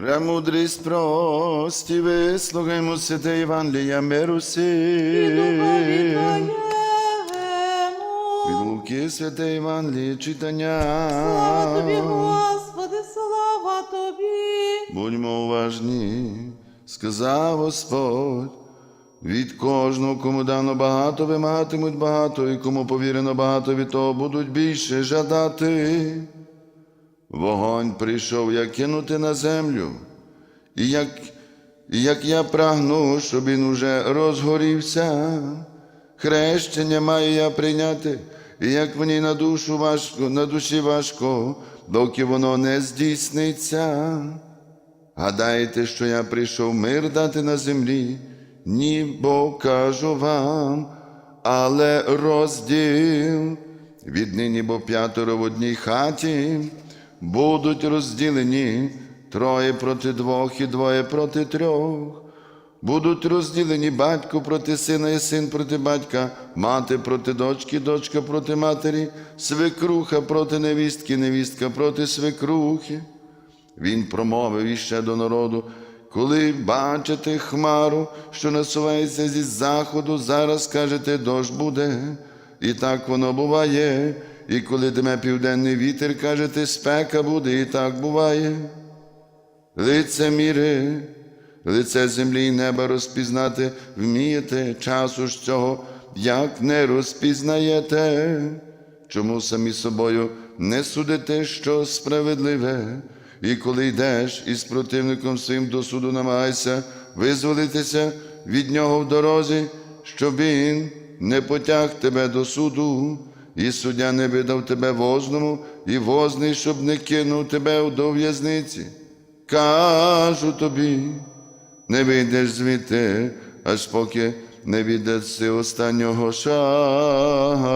Премудрість прості, вислухаймо святе Євангелія миру І сі. Від Луки святе Євангеліє читання. Слава Тобі, Господи, слава Тобі. Будьмо уважні, сказав Господь. Від кожного, кому дано багато, вимагатимуть багато, і кому повірено багато, від того будуть більше жадати. Вогонь прийшов я кинути на землю, і як, і як я прагну, щоб він уже розгорівся, хрещення маю я прийняти, і як мені на душу важко, на душі важко, доки воно не здійсниться. Гадаєте, що я прийшов мир дати на землі? Ні, бо кажу вам, але розділ. Віднині, бо п'ятеро в одній хаті будуть розділені троє проти двох і двоє проти трьох. Будуть розділені батько проти сина і син проти батька, мати проти дочки, дочка проти матері, свекруха проти невістки, невістка проти свекрухи. Він промовив іще до народу, коли бачите хмару, що насувається зі заходу, зараз кажете, дощ буде. І так воно буває. І коли дме південний вітер, кажете, спека буде, і так буває. Лицеміри, лице землі і неба розпізнати вмієте, часу ж цього, як не розпізнаєте, чому самі собою не судите, що справедливе, і коли йдеш із противником своїм до суду, намагайся визволитися від нього в дорозі, щоб він не потяг тебе до суду, і суддя не видав тебе возному, і возний, щоб не кинув тебе до в'язниці. Кажу тобі, не вийдеш звідти, аж поки не віддаси останнього шагу.